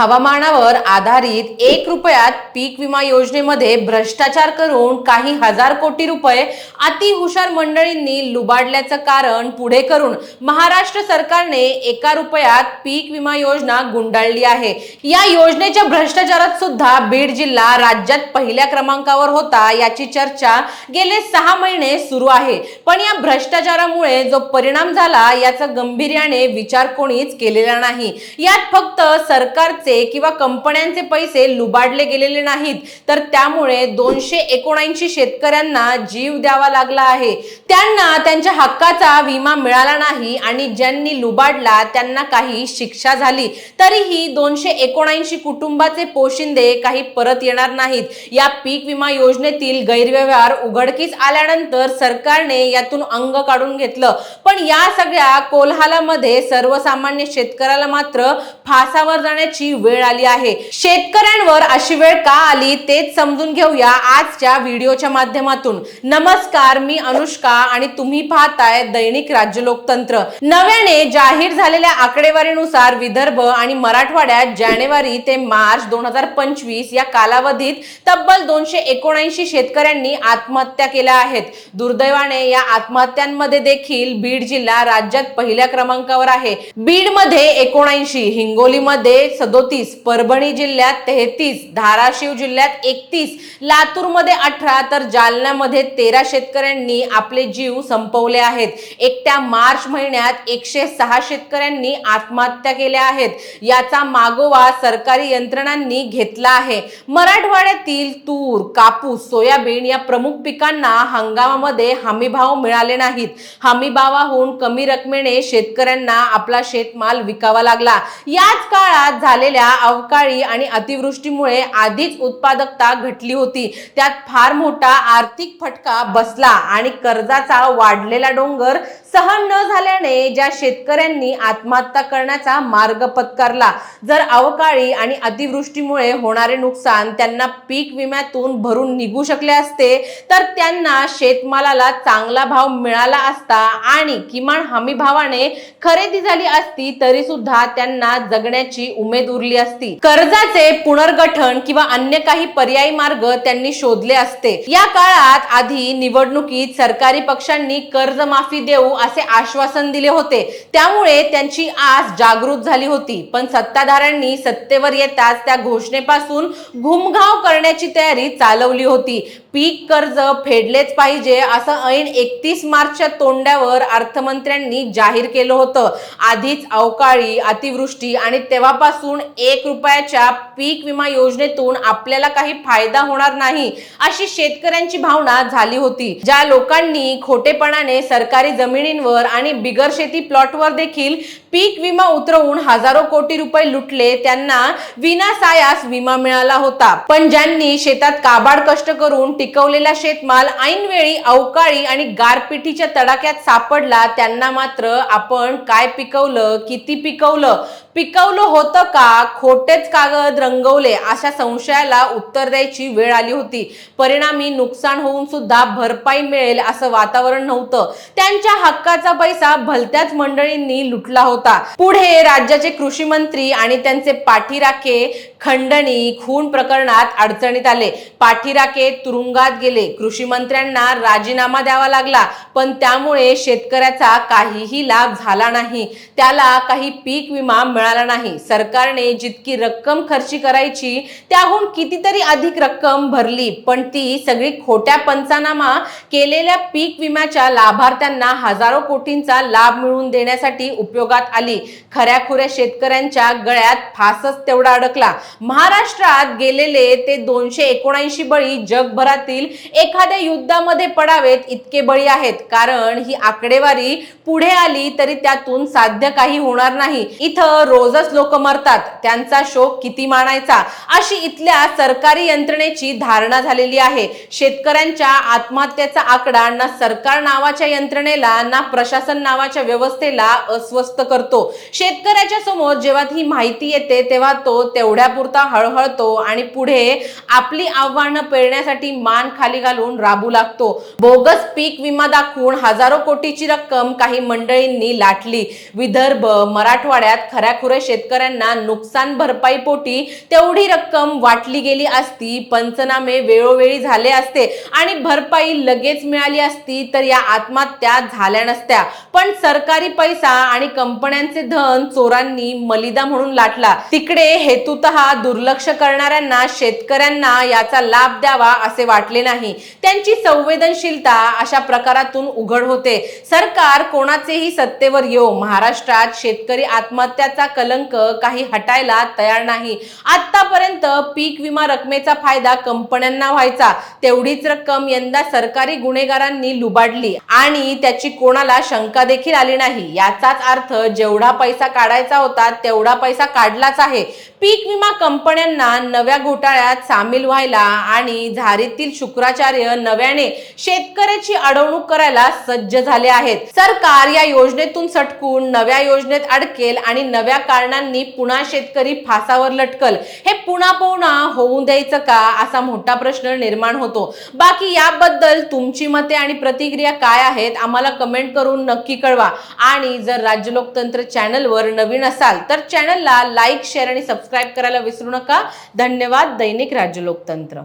हवामानावर आधारित एक रुपयात पीक विमा योजनेमध्ये भ्रष्टाचार करून काही हजार कोटी रुपये अति हुशार मंडळींनी लुबाडल्याचं कारण पुढे करून महाराष्ट्र सरकारने एका रुपयात पीक विमा योजना गुंडाळली आहे. या योजनेच्या भ्रष्टाचारात सुद्धा बीड जिल्हा राज्यात पहिल्या क्रमांकावर होता याची चर्चा गेले सहा महिने सुरू आहे. पण या भ्रष्टाचारामुळे जो परिणाम झाला याचा गंभीर्याने विचार कोणीच केलेला नाही. यात फक्त सरकारचे किंवा कंपन्यांचे पैसे लुबाडले गेलेले नाहीत तर त्यामुळे दोनशे एकोणऐंशी शेतकऱ्यांना जीव द्यावा लागला आहे. त्यांना त्यांच्या हक्काचा विमा मिळाला नाही आणि ज्यांनी लुबाडला त्यांना काही शिक्षा झाली. तरीही दोनशे एकोणऐंशी कुटुंबाचे पोशिंदे काही परत येणार नाहीत. या पीक विमा योजनेतील गैरव्यवहार उघडकीस आल्यानंतर सरकारने यातून अंग काढून घेतलं. पण या सगळ्या कोल्हालामध्ये सर्वसामान्य शेतकऱ्याला मात्र फासावर जाण्याची वेळ आली आहे. शेतकऱ्यांवर अशी वेळ का आली तेच समजून घेऊया आजच्या व्हिडिओच्या माध्यमातून. नमस्कार मी अनुष्का आणि तुम्ही पाहताय दैनिक राज्य लोकतंत्र. नव्याने जाहीर झालेल्या आकडेवारीनुसार विदर्भ आणि मराठवाड्यात जानेवारी ते मार्च दोन हजार पंचवीस या कालावधीत तब्बल दोनशे एकोणऐंशी शेतकऱ्यांनी आत्महत्या केल्या आहेत. दुर्दैवाने या आत्महत्यांमध्ये देखील बीड जिल्हा राज्यात पहिल्या क्रमांकावर आहे. बीडमध्ये एकोणऐंशी हिंगोलीमध्ये सदोतीस परभणी जिल्ह्यात तेहतीस धाराशिव जिल्ह्यात एकतीस लातूरमध्ये अठरा तर जालन्यामध्ये तेरा शेतकऱ्यांनी आपले जीव संपवले आहेत. एकट्या मार्च महिन्यात एकशे सहा शेतकऱ्यांनी आत्महत्या केल्या आहेत. याचा मागोवा सरकारी यंत्रणांनी घेतला आहे. मराठवाड्यातील तूर कापूस सोयाबीन या प्रमुख पिकांना हंगामामध्ये हमीभाव मिळाले नाहीत. हमीभावाहून कमी रकमेने शेतकऱ्यांना आपला शेतमाल विकावा लागला. याच काळात झाले झालेल्या अवकाळी आणि अतिवृष्टीमुळे आधीच उत्पादकता घटली होती. त्यात फार मोठा आर्थिक फटका बसला आणि कर्जाचा वाढलेला डोंगर सहन न झाल्याने ज्या शेतकऱ्यांनी आत्महत्या करण्याचा मार्ग पत्करला. जर अवकाळी आणि अतिवृष्टीमुळे होणारे नुकसान त्यांना पीक विम्यातून भरून निघू शकले असते तर त्यांना शेतमालाला चांगला भाव मिळाला असता आणि किमान हमी भावाने खरेदी झाली असती तरी सुद्धा त्यांना जगण्याची उमेद उरली असती. कर्जाचे पुनर्गठन किंवा अन्य काही पर्यायी मार्ग त्यांनी शोधले असते. या काळात आधी निवडणुकीत सरकारी पक्षांनी कर्जमाफी देऊ असे आश्वासन दिले होते. त्यामुळे त्यांची आस जागृत झाली होती. पण सत्ताधाऱ्यांनी सत्तेवर येताच त्या घोषणेपासून घुमघाव करण्याची तयारी चालवली होती. पीक कर्ज फेडलेच पाहिजे असं ऐन एकतीस मार्चच्या तोंडावर अर्थमंत्र्यांनी जाहीर केलं होतं. आधीच अवकाळी अतिवृष्टी आणि तेव्हापासून एक रुपयाच्या पीक विमा योजनेतून आपल्याला काही फायदा होणार नाही अशी शेतकऱ्यांची भावना झाली होती. ज्या लोकांनी खोटेपणाने सरकारी जमिनींवर आणि बिगर शेती प्लॉटवर देखील पीक विमा उतरवून हजारो कोटी रुपये लुटले त्यांना विनासायास विमा मिळाला होता. पण ज्यांनी शेतात काबाड कष्ट करून टिकवलेला शेतमाल ऐनवेळी अवकाळी आणि गारपिटीच्या तडाख्यात सापडला त्यांना मात्र आपण काय पिकवलं किती पिकवलं? पिकवलं होतं का? खोटेच कागद रंगवले अशा संशयाला उत्तर द्यायची वेळ आली होती. परिणामी नुकसान होऊन सुद्धा भरपाई मिळेल असं वातावरण नव्हतं. त्यांच्या हक्काचा पैसा भलत्याच मंडळींनी लुटला होता. होता. पुढे राज्याचे कृषी मंत्री आणि त्यांचे पाठीराखे खंडणी खून प्रकरणात अडचणीत आले. पाठीराखे तुरुंगात गेले. कृषी मंत्र्यांना राजीनामा द्यावा लागला. पण त्यामुळे शेतकऱ्याचा काहीही लाभ झाला नाही. त्याला काही पीक विमा मिळाला नाही. सरकारने जितकी रक्कम खर्ची करायची त्याहून कितीतरी अधिक रक्कम भरली. पण ती सगळी खोट्या पंचनामा केलेल्या पीक विम्याच्या लाभार्थ्यांना हजारो कोटींचा लाभ मिळवून देण्यासाठी उपयोगात आली. खऱ्याखुऱ्या शेतकऱ्यांच्या गळ्यात फासच तेवढा अडकला. महाराष्ट्रात गेलेले ते दोनशे एकोणऐंशी बळी जगभरातील एखाद्या युद्धामध्ये पडावेत इतके बळी आहेत. कारण ही आकडेवारी पुढे आली तरी त्यातून साध्य काही होणार नाही. इथं रोजच लोक मरतात. त्यांचा शोक किती मानायचा? अशी इथल्या सरकारी यंत्रणेची धारणा झालेली आहे. शेतकऱ्यांच्या आत्महत्येचा आकडा ना सरकार नावाच्या यंत्रणेला ना प्रशासन नावाच्या व्यवस्थेला अस्वस्थ करतो करतो. शेतकऱ्याच्या समोर जेव्हा ही माहिती येते तेव्हा तो तेवढ्यापुरता हळहळतो आणि पुढे आपली आव्हानं पेरण्यासाठी मान खाली घालून राबू लागतो. बोगस पीक विमा दाखवून हजारो कोटीची रक्कम काही मंडळींनी लाटली. विदर्भ मराठवाड्यात खऱ्याखुऱ्या शेतकऱ्यांना नुकसान भरपाई पोटी तेवढी रक्कम वाटली गेली असती पंचनामे वेळोवेळी झाले असते आणि भरपाई लगेच मिळाली असती तर या आत्महत्या झाल्या नसत्या. पण सरकारी पैसा आणि कंपनी कंपन्यांचे धन चोरांनी मलिदा म्हणून लाटला. तिकडे हेतुत दुर्लक्ष करणाऱ्यांना शेतकऱ्यांना याचा लाभ द्यावा असे वाटले नाही. त्यांची संवेदनशीलता अशा प्रकारातून उघड होते. सरकार कोणाचेही सत्तेवर येऊ महाराष्ट्रात शेतकरी आत्महत्याचा कलंक काही हटायला तयार नाही. आतापर्यंत पीक विमा रकमेचा फायदा कंपन्यांना व्हायचा. तेवढीच रक्कम यंदा सरकारी गुन्हेगारांनी लुबाडली आणि त्याची कोणाला शंका देखील आली नाही. याचाच अर्थ जेवढा पैसा काढायचा होता तेवढा पैसा काढलाच आहे. पीक विमा कंपन्यांना नव्या घोटाळ्यात सामील व्हायला आणि झारीतील शुक्राचार्य नव्याने शेतकऱ्याची अडवणूक करायला सज्ज झाले आहेत. सरकार या योजनेतून सटकून नव्या योजनेत अडकेल आणि नव्या कारणांनी पुन्हा शेतकरी फासावर लटकल. हे पुन्हा पुन्हा होऊ द्यायचं का? असा मोठा प्रश्न निर्माण होतो. बाकी याबद्दल तुमची मते आणि प्रतिक्रिया काय आहेत आम्हाला कमेंट करून नक्की कळवा. आणि जर राज्य लोकतंत्र चॅनलवर नवीन असाल तर चॅनलला लाईक शेअर आणि सबस्क्राईब करायला विसरू नका. धन्यवाद दैनिक राज्य लोकतंत्र.